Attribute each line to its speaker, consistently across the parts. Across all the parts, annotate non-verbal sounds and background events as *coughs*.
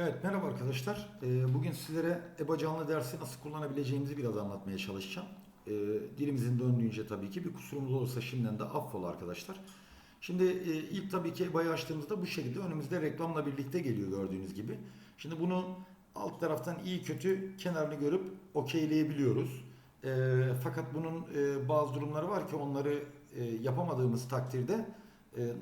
Speaker 1: Evet merhaba arkadaşlar. Ee, Bugün sizlere EBA canlı dersi nasıl kullanabileceğimizi biraz anlatmaya çalışacağım. Ee, Dilimizin döndüğünce tabii ki bir kusurumuz olursa şimdiden de affola arkadaşlar. Şimdi e, ilk tabii ki EBA'yı açtığımızda bu şekilde önümüzde reklamla birlikte geliyor gördüğünüz gibi. Şimdi bunu alt taraftan iyi kötü kenarını görüp okeyleyebiliyoruz. Ee, Fakat bunun e, bazı durumları var ki onları e, yapamadığımız takdirde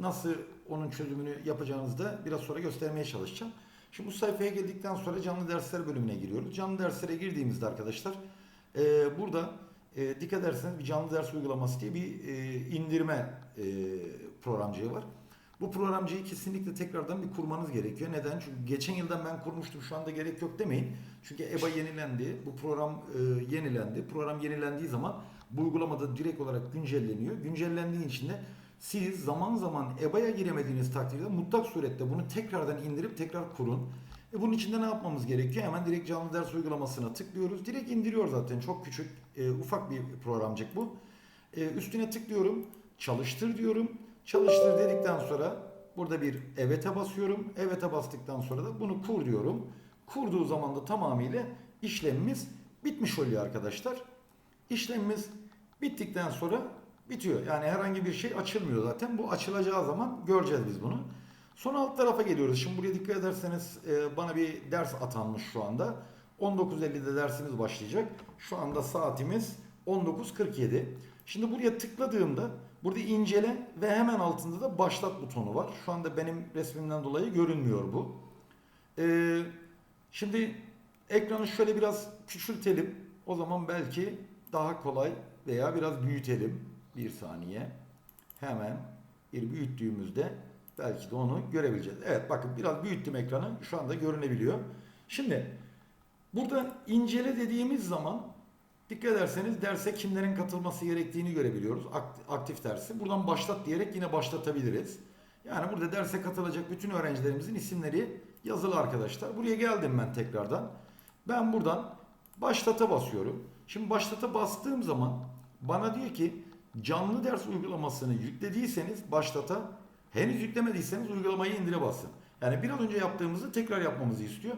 Speaker 1: nasıl onun çözümünü yapacağınızı da biraz sonra göstermeye çalışacağım. Şimdi bu sayfaya geldikten sonra canlı dersler bölümüne giriyoruz. Canlı derslere girdiğimizde arkadaşlar e, burada e, dikkat ederseniz bir canlı ders uygulaması diye bir e, indirme e, programcığı var. Bu programcıyı kesinlikle tekrardan bir kurmanız gerekiyor. Neden? Çünkü geçen yıldan ben kurmuştum şu anda gerek yok demeyin. Çünkü EBA yenilendi. Bu program e, yenilendi. Program yenilendiği zaman bu uygulamada direkt olarak güncelleniyor. Güncellendiği için de siz zaman zaman EBA'ya giremediğiniz takdirde mutlak surette bunu tekrardan indirip tekrar kurun. E bunun için de ne yapmamız gerekiyor? Hemen direkt canlı ders uygulamasına tıklıyoruz. Direkt indiriyor zaten. Çok küçük, e, ufak bir programcık bu. E, üstüne tıklıyorum. Çalıştır diyorum. Çalıştır dedikten sonra burada bir evet'e basıyorum. Evet'e bastıktan sonra da bunu kur diyorum. Kurduğu zaman da tamamıyla işlemimiz bitmiş oluyor arkadaşlar. İşlemimiz bittikten sonra bitiyor. Yani herhangi bir şey açılmıyor zaten. Bu açılacağı zaman göreceğiz biz bunu. Son alt tarafa geliyoruz. Şimdi buraya dikkat ederseniz e, bana bir ders atanmış şu anda. 19.50'de dersimiz başlayacak. Şu anda saatimiz 19.47. Şimdi buraya tıkladığımda burada incele ve hemen altında da başlat butonu var. Şu anda benim resmimden dolayı görünmüyor bu. E, şimdi ekranı şöyle biraz küçültelim. O zaman belki daha kolay veya biraz büyütelim. Bir saniye. Hemen bir büyüttüğümüzde belki de onu görebileceğiz. Evet bakın biraz büyüttüm ekranı. Şu anda görünebiliyor. Şimdi burada incele dediğimiz zaman dikkat ederseniz derse kimlerin katılması gerektiğini görebiliyoruz. Akt- Aktif dersi. Buradan başlat diyerek yine başlatabiliriz. Yani burada derse katılacak bütün öğrencilerimizin isimleri yazılı arkadaşlar. Buraya geldim ben tekrardan. Ben buradan başlata basıyorum. Şimdi başlata bastığım zaman bana diyor ki canlı ders uygulamasını yüklediyseniz başlata henüz yüklemediyseniz uygulamayı indire basın. Yani biraz önce yaptığımızı tekrar yapmamızı istiyor.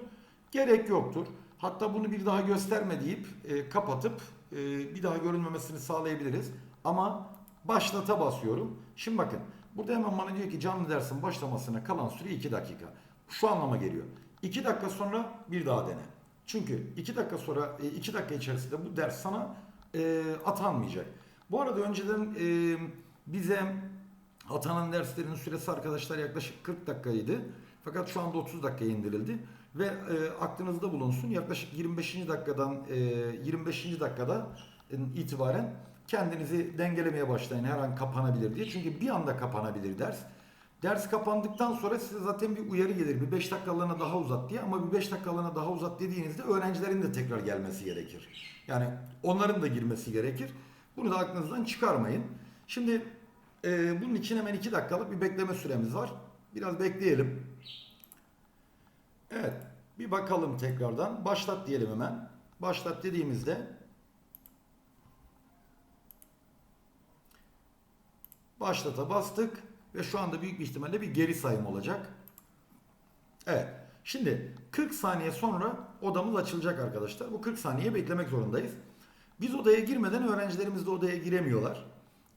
Speaker 1: Gerek yoktur. Hatta bunu bir daha gösterme deyip e, kapatıp e, bir daha görünmemesini sağlayabiliriz. Ama başlata basıyorum. Şimdi bakın burada hemen bana diyor ki canlı dersin başlamasına kalan süre 2 dakika. Şu anlama geliyor. 2 dakika sonra bir daha dene. Çünkü 2 dakika sonra 2 dakika içerisinde bu ders sana e, atanmayacak. Bu arada önceden e, bize atanan derslerin süresi arkadaşlar yaklaşık 40 dakikaydı. Fakat şu anda 30 dakikaya indirildi. Ve e, aklınızda bulunsun yaklaşık 25. dakikadan e, 25. dakikada itibaren kendinizi dengelemeye başlayın her an kapanabilir diye. Çünkü bir anda kapanabilir ders. Ders kapandıktan sonra size zaten bir uyarı gelir. Bir 5 dakikalığına daha uzat diye ama bir 5 dakikalığına daha uzat dediğinizde öğrencilerin de tekrar gelmesi gerekir. Yani onların da girmesi gerekir. Bunu da aklınızdan çıkarmayın. Şimdi e, bunun için hemen 2 dakikalık bir bekleme süremiz var. Biraz bekleyelim. Evet. Bir bakalım tekrardan. Başlat diyelim hemen. Başlat dediğimizde başlata bastık ve şu anda büyük bir ihtimalle bir geri sayım olacak. Evet. Şimdi 40 saniye sonra odamız açılacak arkadaşlar. Bu 40 saniye beklemek zorundayız. Biz odaya girmeden öğrencilerimiz de odaya giremiyorlar.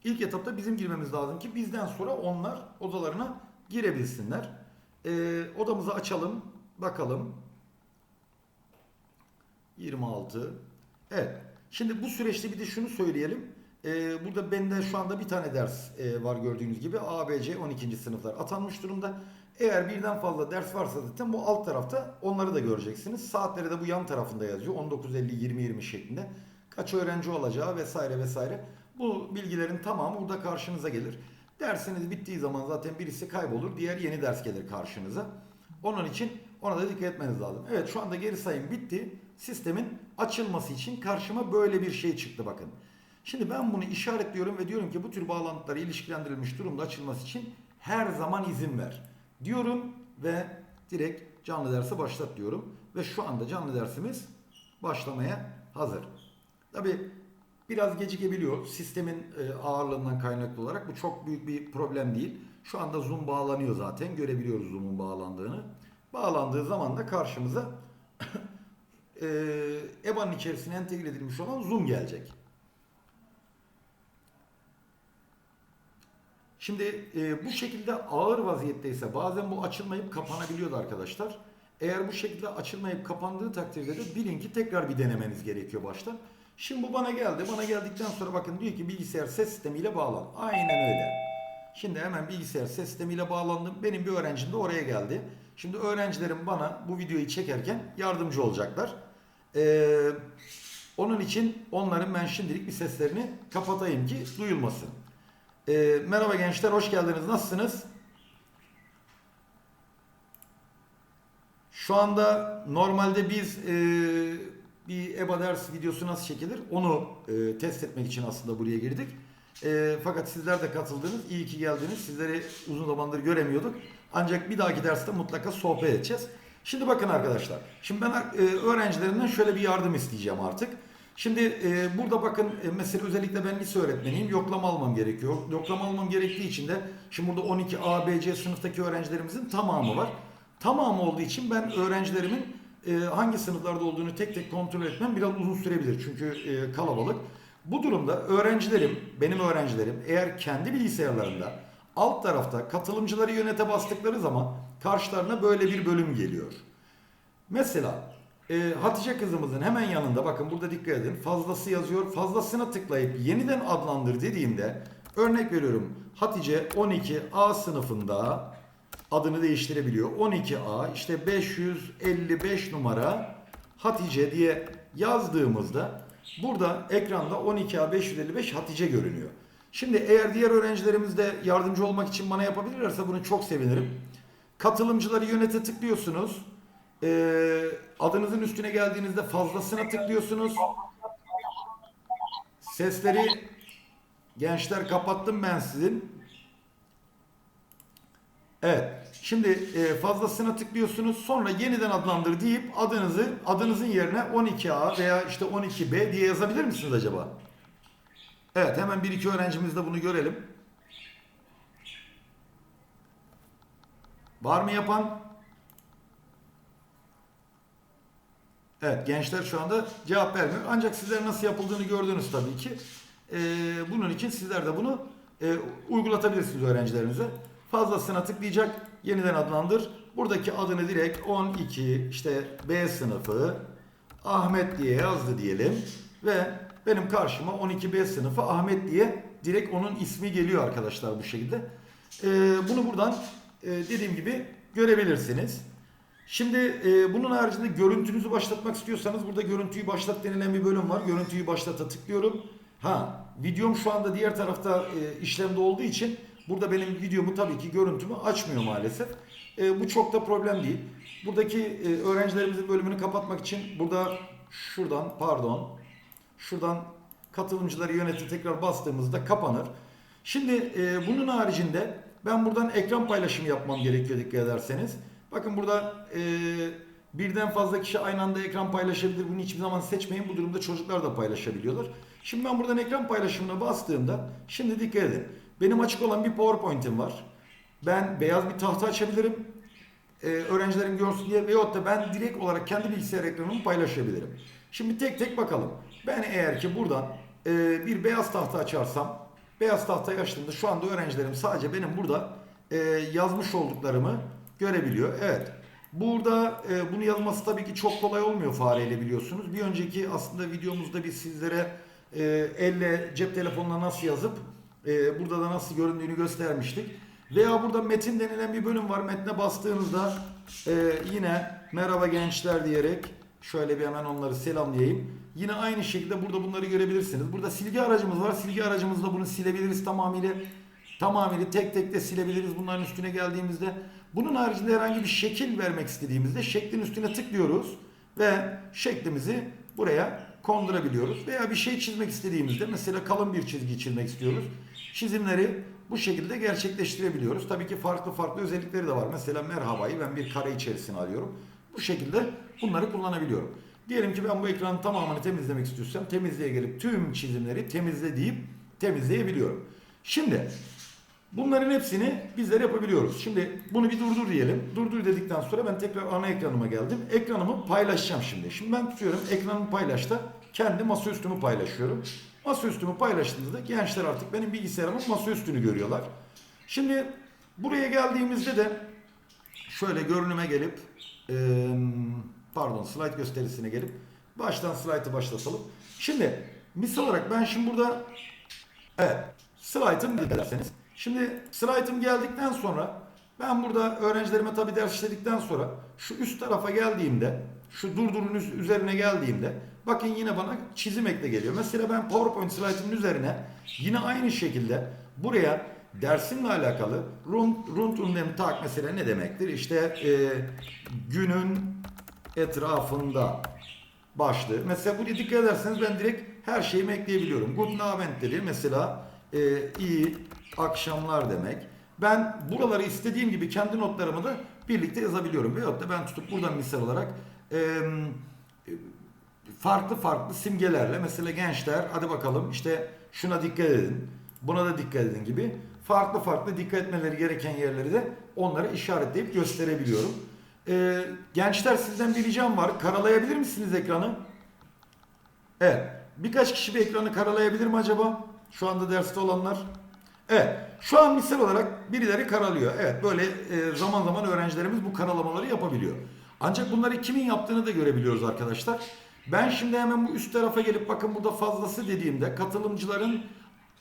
Speaker 1: İlk etapta bizim girmemiz lazım ki bizden sonra onlar odalarına girebilsinler. Ee, odamızı açalım. Bakalım. 26. Evet. Şimdi bu süreçte bir de şunu söyleyelim. Ee, burada bende şu anda bir tane ders e, var gördüğünüz gibi. ABC 12. sınıflar atanmış durumda. Eğer birden fazla ders varsa zaten bu alt tarafta onları da göreceksiniz. Saatleri de bu yan tarafında yazıyor. 19.50-20.20 şeklinde. Kaç öğrenci olacağı vesaire vesaire. Bu bilgilerin tamamı burada karşınıza gelir. Dersiniz bittiği zaman zaten birisi kaybolur. Diğer yeni ders gelir karşınıza. Onun için ona da dikkat etmeniz lazım. Evet şu anda geri sayım bitti. Sistemin açılması için karşıma böyle bir şey çıktı bakın. Şimdi ben bunu işaretliyorum ve diyorum ki bu tür bağlantıları ilişkilendirilmiş durumda açılması için her zaman izin ver. Diyorum ve direkt canlı dersi başlat diyorum. Ve şu anda canlı dersimiz başlamaya hazır. Tabi biraz gecikebiliyor sistemin e, ağırlığından kaynaklı olarak. Bu çok büyük bir problem değil. Şu anda Zoom bağlanıyor zaten. Görebiliyoruz Zoom'un bağlandığını. Bağlandığı zaman da karşımıza *coughs* e, EBA'nın içerisine entegre edilmiş olan Zoom gelecek. Şimdi e, bu şekilde ağır vaziyetteyse bazen bu açılmayıp kapanabiliyordu arkadaşlar. Eğer bu şekilde açılmayıp kapandığı takdirde de bilin ki tekrar bir denemeniz gerekiyor baştan. Şimdi bu bana geldi. Bana geldikten sonra bakın diyor ki bilgisayar ses sistemiyle bağlan. Aynen öyle. Şimdi hemen bilgisayar ses sistemiyle bağlandım. Benim bir öğrencim de oraya geldi. Şimdi öğrencilerim bana bu videoyu çekerken yardımcı olacaklar. Ee, onun için onların ben şimdilik bir seslerini kapatayım ki duyulmasın. Ee, merhaba gençler, hoş geldiniz. Nasılsınız? Şu anda normalde biz e, bir EBA ders videosu nasıl çekilir onu e, test etmek için aslında buraya girdik. E, fakat sizler de katıldınız. İyi ki geldiniz. Sizleri uzun zamandır göremiyorduk. Ancak bir dahaki derste mutlaka sohbet edeceğiz. Şimdi bakın arkadaşlar. Şimdi ben e, öğrencilerimden şöyle bir yardım isteyeceğim artık. Şimdi e, burada bakın e, mesela özellikle ben lise öğretmeniyim. Yoklama almam gerekiyor. Yoklama almam gerektiği için de şimdi burada 12 A, B, C sınıftaki öğrencilerimizin tamamı var. Tamamı olduğu için ben öğrencilerimin e, hangi sınıflarda olduğunu tek tek kontrol etmem biraz uzun sürebilir. Çünkü e, kalabalık. Bu durumda öğrencilerim, benim öğrencilerim eğer kendi bilgisayarlarında alt tarafta katılımcıları yönete bastıkları zaman karşılarına böyle bir bölüm geliyor. Mesela e, Hatice kızımızın hemen yanında bakın burada dikkat edin fazlası yazıyor. Fazlasına tıklayıp yeniden adlandır dediğinde örnek veriyorum Hatice 12A sınıfında adını değiştirebiliyor. 12A işte 555 numara Hatice diye yazdığımızda burada ekranda 12A 555 Hatice görünüyor. Şimdi eğer diğer öğrencilerimiz de yardımcı olmak için bana yapabilirlerse bunu çok sevinirim. Katılımcıları yönete tıklıyorsunuz. Ee, adınızın üstüne geldiğinizde fazlasına tıklıyorsunuz. Sesleri gençler kapattım ben sizin. Evet. Şimdi e, fazlasına tıklıyorsunuz. Sonra yeniden adlandır deyip adınızı adınızın yerine 12A veya işte 12B diye yazabilir misiniz acaba? Evet hemen bir iki öğrencimiz de bunu görelim. Var mı yapan? Evet gençler şu anda cevap vermiyor. Ancak sizler nasıl yapıldığını gördünüz tabii ki. Ee, bunun için sizler de bunu e, uygulatabilirsiniz öğrencilerinize. Fazlasına tıklayacak. Yeniden adlandır. Buradaki adını direkt 12 işte B sınıfı Ahmet diye yazdı diyelim. Ve benim karşıma 12B sınıfı Ahmet diye direkt onun ismi geliyor arkadaşlar bu şekilde. Ee, bunu buradan e, dediğim gibi görebilirsiniz. Şimdi e, bunun haricinde görüntünüzü başlatmak istiyorsanız burada görüntüyü başlat denilen bir bölüm var. Görüntüyü başlata tıklıyorum. Ha videom şu anda diğer tarafta e, işlemde olduğu için burada benim videomu tabii ki görüntümü açmıyor maalesef. E, bu çok da problem değil. Buradaki e, öğrencilerimizin bölümünü kapatmak için burada şuradan pardon şuradan katılımcıları yöneti tekrar bastığımızda kapanır. Şimdi e, bunun haricinde ben buradan ekran paylaşımı yapmam gerekiyor dikkat ederseniz. Bakın burada e, birden fazla kişi aynı anda ekran paylaşabilir. Bunu hiçbir zaman seçmeyin. Bu durumda çocuklar da paylaşabiliyorlar. Şimdi ben buradan ekran paylaşımına bastığımda şimdi dikkat edin. Benim açık olan bir PowerPoint'im var. Ben beyaz bir tahta açabilirim. Ee, öğrencilerim görsün diye veyahut da ben direkt olarak kendi bilgisayar ekranımı paylaşabilirim. Şimdi tek tek bakalım. Ben eğer ki buradan e, bir beyaz tahta açarsam beyaz tahtayı açtığımda şu anda öğrencilerim sadece benim burada e, yazmış olduklarımı görebiliyor. Evet. Burada e, bunu yazması tabii ki çok kolay olmuyor fareyle biliyorsunuz. Bir önceki aslında videomuzda biz sizlere e, elle cep telefonuna nasıl yazıp e, burada da nasıl göründüğünü göstermiştik. Veya burada metin denilen bir bölüm var. Metne bastığınızda e, yine merhaba gençler diyerek şöyle bir hemen onları selamlayayım. Yine aynı şekilde burada bunları görebilirsiniz. Burada silgi aracımız var. Silgi aracımızla bunu silebiliriz tamamıyla. Tamamıyla tek tek de silebiliriz bunların üstüne geldiğimizde. Bunun haricinde herhangi bir şekil vermek istediğimizde şeklin üstüne tıklıyoruz ve şeklimizi buraya kondurabiliyoruz. Veya bir şey çizmek istediğimizde mesela kalın bir çizgi çizmek istiyoruz. Çizimleri bu şekilde gerçekleştirebiliyoruz. Tabii ki farklı farklı özellikleri de var. Mesela merhabayı ben bir kare içerisine alıyorum. Bu şekilde bunları kullanabiliyorum. Diyelim ki ben bu ekranın tamamını temizlemek istiyorsam temizliğe gelip tüm çizimleri temizle deyip temizleyebiliyorum. Şimdi Bunların hepsini bizler yapabiliyoruz. Şimdi bunu bir durdur diyelim. Durdur dedikten sonra ben tekrar ana ekranıma geldim. Ekranımı paylaşacağım şimdi. Şimdi ben tutuyorum ekranımı paylaşta kendi masaüstümü paylaşıyorum. Masaüstümü paylaştığımda da gençler artık benim bilgisayarımın masaüstünü görüyorlar. Şimdi buraya geldiğimizde de şöyle görünüme gelip eee, pardon slide gösterisine gelip baştan slide'ı başlatalım. Şimdi misal olarak ben şimdi burada evet slide'ım derseniz. Şimdi slide'ım geldikten sonra ben burada öğrencilerime tabi ders işledikten sonra şu üst tarafa geldiğimde şu durdurun üz- üzerine geldiğimde bakın yine bana çizim ekle geliyor. Mesela ben PowerPoint slide'ımın üzerine yine aynı şekilde buraya dersimle alakalı rund und dem Tag mesela ne demektir? İşte e, günün etrafında başlığı. Mesela buraya dikkat ederseniz ben direkt her şeyimi ekleyebiliyorum. Guten Abend dedi. Mesela e, iyi akşamlar demek. Ben buraları istediğim gibi kendi notlarımı da birlikte yazabiliyorum. Veyahut da ben tutup buradan misal olarak e, farklı farklı simgelerle mesela gençler hadi bakalım işte şuna dikkat edin. Buna da dikkat edin gibi farklı farklı dikkat etmeleri gereken yerleri de onlara işaretleyip gösterebiliyorum. Ee, gençler sizden bir ricam var. Karalayabilir misiniz ekranı? Evet. Birkaç kişi bir ekranı karalayabilir mi acaba? Şu anda derste olanlar. Evet. Şu an misal olarak birileri karalıyor. Evet. Böyle e, zaman zaman öğrencilerimiz bu karalamaları yapabiliyor. Ancak bunları kimin yaptığını da görebiliyoruz arkadaşlar. Ben şimdi hemen bu üst tarafa gelip bakın burada fazlası dediğimde katılımcıların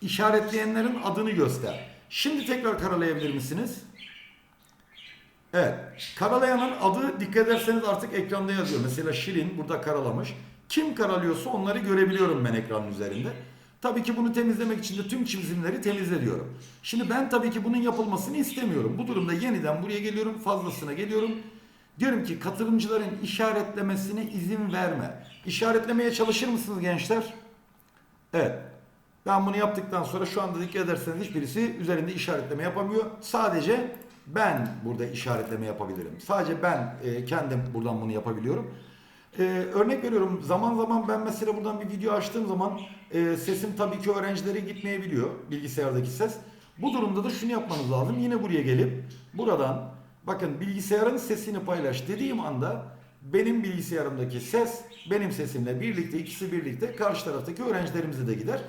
Speaker 1: işaretleyenlerin adını göster. Şimdi tekrar karalayabilir misiniz? Evet. Karalayanın adı dikkat ederseniz artık ekranda yazıyor. Mesela Şirin burada karalamış. Kim karalıyorsa onları görebiliyorum ben ekranın üzerinde. Tabii ki bunu temizlemek için de tüm çizimleri temizle diyorum. Şimdi ben tabii ki bunun yapılmasını istemiyorum. Bu durumda yeniden buraya geliyorum. Fazlasına geliyorum. Diyorum ki katılımcıların işaretlemesine izin verme. İşaretlemeye çalışır mısınız gençler? Evet. Ben bunu yaptıktan sonra şu anda dikkat ederseniz hiçbirisi üzerinde işaretleme yapamıyor. Sadece ben burada işaretleme yapabilirim. Sadece ben e, kendim buradan bunu yapabiliyorum. E, örnek veriyorum zaman zaman ben mesela buradan bir video açtığım zaman e, sesim tabii ki öğrencilere gitmeyebiliyor bilgisayardaki ses. Bu durumda da şunu yapmanız lazım. Yine buraya gelip buradan bakın bilgisayarın sesini paylaş dediğim anda benim bilgisayarımdaki ses benim sesimle birlikte ikisi birlikte karşı taraftaki öğrencilerimize de gider.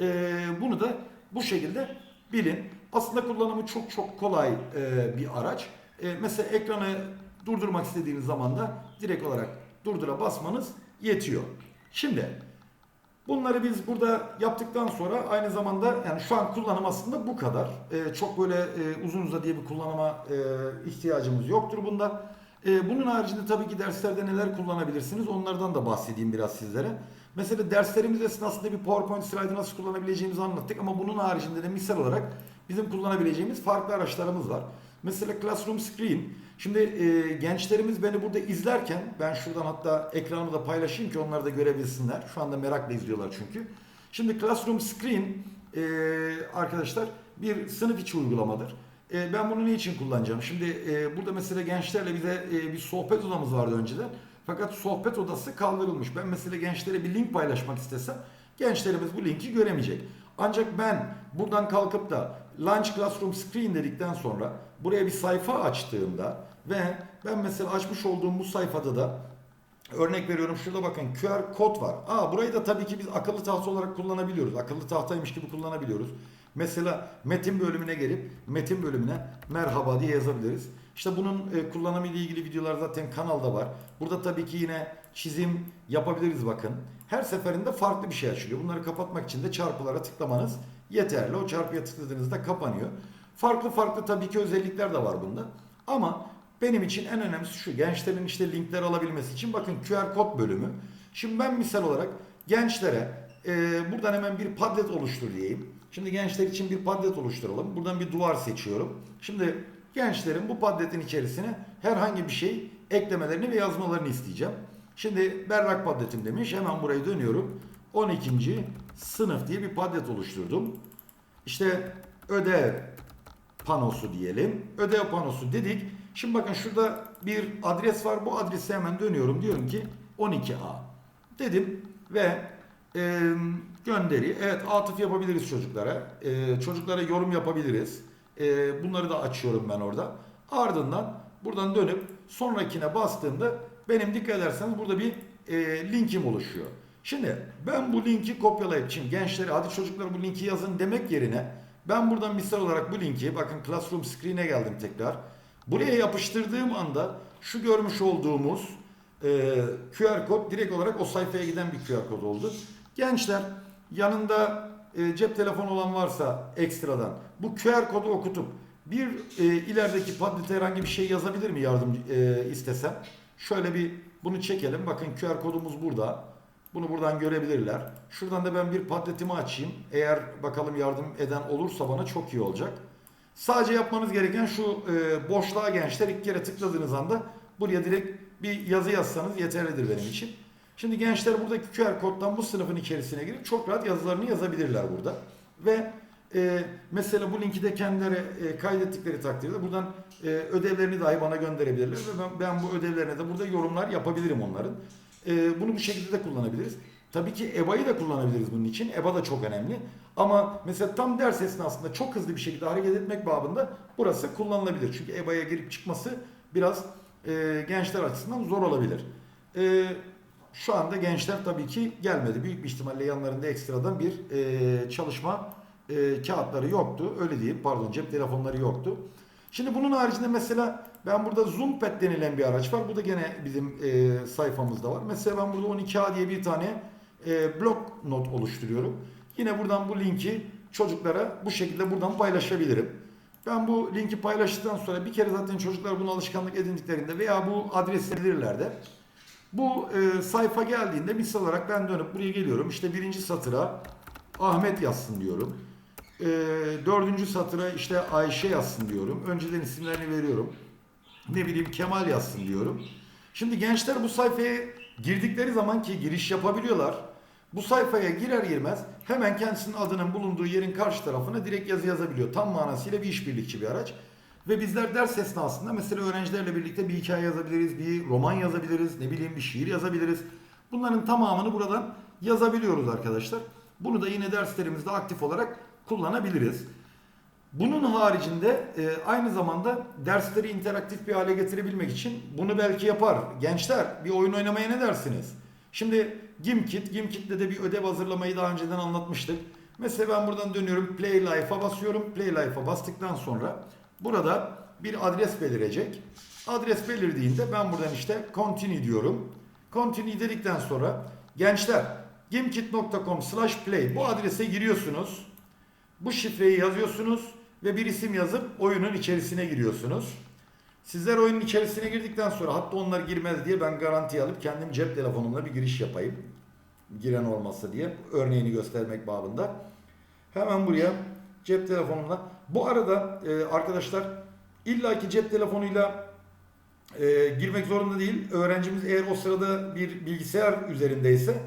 Speaker 1: Ee, bunu da bu şekilde bilin. Aslında kullanımı çok çok kolay e, bir araç. E, mesela ekranı durdurmak istediğiniz zaman da direkt olarak durdura basmanız yetiyor. Şimdi bunları biz burada yaptıktan sonra aynı zamanda yani şu an kullanım aslında bu kadar. E, çok böyle e, uzun uzadıya bir kullanıma e, ihtiyacımız yoktur bunda. E, bunun haricinde tabii ki derslerde neler kullanabilirsiniz onlardan da bahsedeyim biraz sizlere. Mesela derslerimiz esnasında bir PowerPoint slide'ı nasıl kullanabileceğimizi anlattık ama bunun haricinde de misal olarak bizim kullanabileceğimiz farklı araçlarımız var. Mesela Classroom Screen. Şimdi e, gençlerimiz beni burada izlerken ben şuradan hatta ekranımı da paylaşayım ki onlar da görebilsinler. Şu anda merakla izliyorlar çünkü. Şimdi Classroom Screen e, arkadaşlar bir sınıf içi uygulamadır. E, ben bunu ne için kullanacağım? Şimdi e, burada mesela gençlerle bize e, bir sohbet odamız vardı önceden. Fakat sohbet odası kaldırılmış. Ben mesela gençlere bir link paylaşmak istesem gençlerimiz bu linki göremeyecek. Ancak ben buradan kalkıp da Launch Classroom Screen dedikten sonra buraya bir sayfa açtığımda ve ben mesela açmış olduğum bu sayfada da Örnek veriyorum şurada bakın QR kod var. Aa burayı da tabii ki biz akıllı tahta olarak kullanabiliyoruz. Akıllı tahtaymış gibi kullanabiliyoruz. Mesela metin bölümüne gelip metin bölümüne merhaba diye yazabiliriz. İşte bunun e, kullanımı ile ilgili videolar zaten kanalda var. Burada tabii ki yine çizim yapabiliriz bakın. Her seferinde farklı bir şey açılıyor. Bunları kapatmak için de çarpılara tıklamanız yeterli. O çarpıya tıkladığınızda kapanıyor. Farklı farklı tabii ki özellikler de var bunda. Ama benim için en önemlisi şu. Gençlerin işte linkler alabilmesi için bakın QR kod bölümü. Şimdi ben misal olarak gençlere e, buradan hemen bir padlet oluştur diyeyim. Şimdi gençler için bir padlet oluşturalım. Buradan bir duvar seçiyorum. Şimdi gençlerin bu padletin içerisine herhangi bir şey eklemelerini ve yazmalarını isteyeceğim. Şimdi berrak padletim demiş. Hemen buraya dönüyorum. 12. sınıf diye bir padlet oluşturdum. İşte ödev panosu diyelim. Ödev panosu dedik. Şimdi bakın şurada bir adres var. Bu adrese hemen dönüyorum. Diyorum ki 12A dedim ve e, gönderi. Evet atıf yapabiliriz çocuklara. E, çocuklara yorum yapabiliriz. E, bunları da açıyorum ben orada. Ardından buradan dönüp sonrakine bastığımda benim dikkat ederseniz burada bir e, linkim oluşuyor. Şimdi ben bu linki kopyalayıp şimdi gençlere hadi çocuklar bu linki yazın demek yerine ben buradan misal olarak bu linki bakın Classroom Screen'e geldim tekrar. Buraya yapıştırdığım anda şu görmüş olduğumuz e, QR kod direkt olarak o sayfaya giden bir QR kod oldu. Gençler yanında e, cep telefonu olan varsa ekstradan bu QR kodu okutup bir e, ilerideki padlete herhangi bir şey yazabilir mi yardım e, istesem? Şöyle bir bunu çekelim. Bakın QR kodumuz burada. Bunu buradan görebilirler. Şuradan da ben bir padletimi açayım. Eğer bakalım yardım eden olursa bana çok iyi olacak. Sadece yapmanız gereken şu e, boşluğa gençler ilk kere tıkladığınız anda buraya direkt bir yazı yazsanız yeterlidir benim için. Şimdi gençler buradaki QR koddan bu sınıfın içerisine girip çok rahat yazılarını yazabilirler burada. Ve e, mesela bu linki de kendileri e, kaydettikleri takdirde buradan e, ödevlerini dahi bana gönderebilirler. Ve ben, ben bu ödevlerine de burada yorumlar yapabilirim onların. E, bunu bu şekilde de kullanabiliriz. Tabii ki EBA'yı da kullanabiliriz bunun için. EBA da çok önemli. Ama mesela tam ders esnasında çok hızlı bir şekilde hareket etmek babında burası kullanılabilir. Çünkü EBA'ya girip çıkması biraz e, gençler açısından zor olabilir. E, şu anda gençler tabii ki gelmedi. Büyük bir ihtimalle yanlarında ekstradan bir e, çalışma e, kağıtları yoktu. Öyle diyeyim pardon cep telefonları yoktu. Şimdi bunun haricinde mesela ben burada Zoompad denilen bir araç var. Bu da gene bizim e, sayfamızda var. Mesela ben burada 12A diye bir tane e, blok not oluşturuyorum. Yine buradan bu linki çocuklara bu şekilde buradan paylaşabilirim. Ben bu linki paylaştıktan sonra bir kere zaten çocuklar bunu alışkanlık edindiklerinde veya bu adresi bilirler de bu e, sayfa geldiğinde misal olarak ben dönüp buraya geliyorum. İşte birinci satıra Ahmet yazsın diyorum. E, dördüncü satıra işte Ayşe yazsın diyorum. Önceden isimlerini veriyorum. Ne bileyim Kemal yazsın diyorum. Şimdi gençler bu sayfaya girdikleri zaman ki giriş yapabiliyorlar. Bu sayfaya girer girmez hemen kendisinin adının bulunduğu yerin karşı tarafına direkt yazı yazabiliyor. Tam manasıyla bir işbirlikçi bir araç. Ve bizler ders esnasında mesela öğrencilerle birlikte bir hikaye yazabiliriz, bir roman yazabiliriz, ne bileyim bir şiir yazabiliriz. Bunların tamamını buradan yazabiliyoruz arkadaşlar. Bunu da yine derslerimizde aktif olarak kullanabiliriz. Bunun haricinde e, aynı zamanda dersleri interaktif bir hale getirebilmek için bunu belki yapar. Gençler bir oyun oynamaya ne dersiniz? Şimdi Gimkit, Gimkit'te de bir ödev hazırlamayı daha önceden anlatmıştık. Mesela ben buradan dönüyorum Play Life'a basıyorum. Play Life'a bastıktan sonra burada bir adres belirecek. Adres belirdiğinde ben buradan işte continue diyorum. Continue dedikten sonra gençler gimkit.com slash play bu adrese giriyorsunuz. Bu şifreyi yazıyorsunuz ve bir isim yazıp oyunun içerisine giriyorsunuz. Sizler oyunun içerisine girdikten sonra hatta onlar girmez diye ben garanti alıp kendim cep telefonumla bir giriş yapayım. Giren olmazsa diye örneğini göstermek babında. Hemen buraya cep telefonumla. Bu arada e, arkadaşlar illaki cep telefonuyla e, girmek zorunda değil. Öğrencimiz eğer o sırada bir bilgisayar üzerindeyse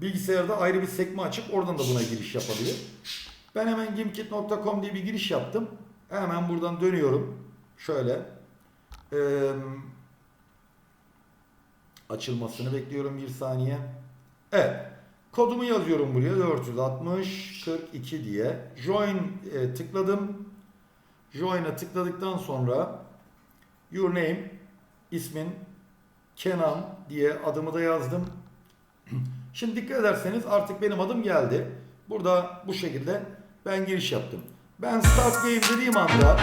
Speaker 1: bilgisayarda ayrı bir sekme açıp oradan da buna giriş yapabilir. Ben hemen gimkit.com diye bir giriş yaptım. Hemen buradan dönüyorum. Şöyle. Ee, açılmasını bekliyorum bir saniye. Evet. Kodumu yazıyorum buraya 460 42 diye. Join e, tıkladım. Join'a tıkladıktan sonra your name ismin Kenan diye adımı da yazdım. *clears throat* Şimdi dikkat ederseniz artık benim adım geldi. Burada bu şekilde ben giriş yaptım. Ben start game dediğim anda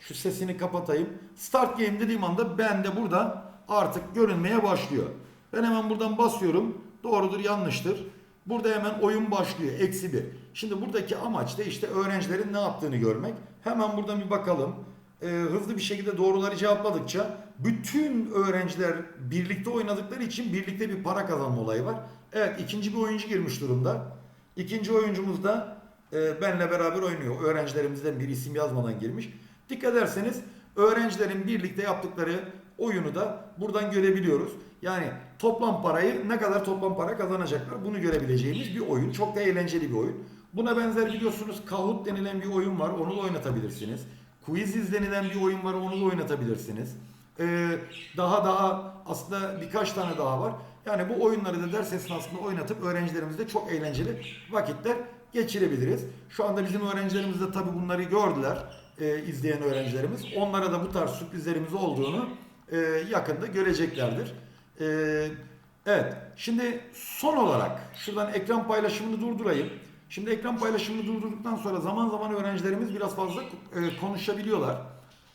Speaker 1: şu sesini kapatayım. Start game dediğim anda ben de burada artık görünmeye başlıyor. Ben hemen buradan basıyorum. Doğrudur yanlıştır. Burada hemen oyun başlıyor. Eksi bir. Şimdi buradaki amaç da işte öğrencilerin ne yaptığını görmek. Hemen buradan bir bakalım. Ee, hızlı bir şekilde doğruları cevapladıkça bütün öğrenciler birlikte oynadıkları için birlikte bir para kazanma olayı var. Evet ikinci bir oyuncu girmiş durumda. İkinci oyuncumuz da e, benle beraber oynuyor. Öğrencilerimizden bir isim yazmadan girmiş. Dikkat ederseniz öğrencilerin birlikte yaptıkları oyunu da buradan görebiliyoruz. Yani toplam parayı ne kadar toplam para kazanacaklar bunu görebileceğimiz bir oyun. Çok da eğlenceli bir oyun. Buna benzer biliyorsunuz Kahoot denilen bir oyun var. Onu da oynatabilirsiniz. Quiziz denilen bir oyun var. Onu da oynatabilirsiniz. Ee, daha daha aslında birkaç tane daha var. Yani bu oyunları da ders esnasında oynatıp öğrencilerimizle çok eğlenceli vakitler geçirebiliriz. Şu anda bizim öğrencilerimiz de tabii bunları gördüler. e, izleyen öğrencilerimiz. Onlara da bu tarz sürprizlerimiz olduğunu e, yakında göreceklerdir. E, evet, şimdi son olarak şuradan ekran paylaşımını durdurayım. Şimdi ekran paylaşımını durdurduktan sonra zaman zaman öğrencilerimiz biraz fazla e, konuşabiliyorlar.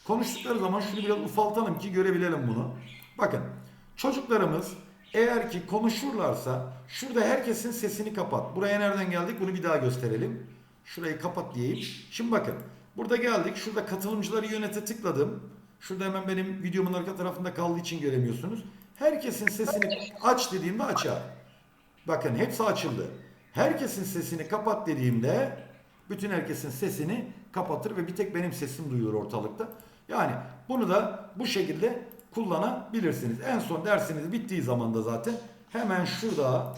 Speaker 1: Konuştukları zaman şunu biraz ufaltalım ki görebilelim bunu. Bakın çocuklarımız eğer ki konuşurlarsa şurada herkesin sesini kapat. Buraya nereden geldik bunu bir daha gösterelim. Şurayı kapat diyeyim. Şimdi bakın burada geldik. Şurada katılımcıları yönete tıkladım. Şurada hemen benim videomun arka tarafında kaldığı için göremiyorsunuz. Herkesin sesini aç dediğimde açar. Bakın hepsi açıldı. Herkesin sesini kapat dediğimde bütün herkesin sesini kapatır ve bir tek benim sesim duyulur ortalıkta. Yani bunu da bu şekilde kullanabilirsiniz. En son dersiniz bittiği zaman da zaten hemen şurada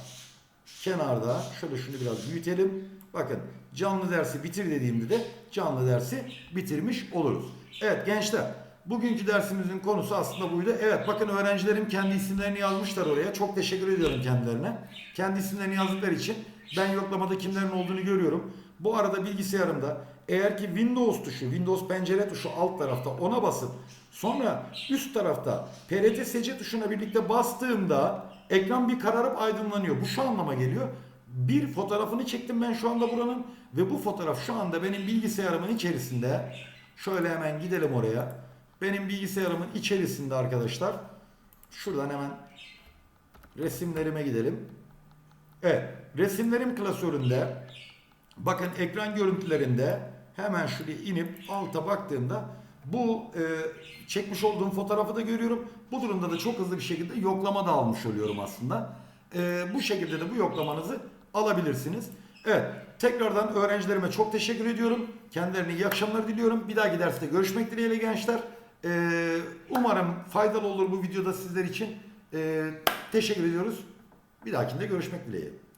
Speaker 1: kenarda şöyle şunu biraz büyütelim. Bakın canlı dersi bitir dediğimde de canlı dersi bitirmiş oluruz. Evet gençler bugünkü dersimizin konusu aslında buydu. Evet bakın öğrencilerim kendi isimlerini yazmışlar oraya. Çok teşekkür ediyorum kendilerine. Kendi isimlerini yazdıkları için ben yoklamada kimlerin olduğunu görüyorum. Bu arada bilgisayarımda eğer ki Windows tuşu, Windows pencere tuşu alt tarafta ona basıp sonra üst tarafta PRT SC tuşuna birlikte bastığımda ekran bir kararıp aydınlanıyor. Bu şu anlama geliyor. Bir fotoğrafını çektim ben şu anda buranın ve bu fotoğraf şu anda benim bilgisayarımın içerisinde. Şöyle hemen gidelim oraya. Benim bilgisayarımın içerisinde arkadaşlar. Şuradan hemen resimlerime gidelim. Evet, resimlerim klasöründe bakın ekran görüntülerinde hemen şuraya inip alta baktığımda bu e, çekmiş olduğum fotoğrafı da görüyorum. Bu durumda da çok hızlı bir şekilde yoklama da almış oluyorum aslında. E, bu şekilde de bu yoklamanızı alabilirsiniz. Evet, tekrardan öğrencilerime çok teşekkür ediyorum. Kendilerine iyi akşamlar diliyorum. Bir dahaki derste görüşmek dileğiyle gençler. E, umarım faydalı olur bu videoda sizler için. E, teşekkür ediyoruz. Bir dahakinde görüşmek dileğiyle.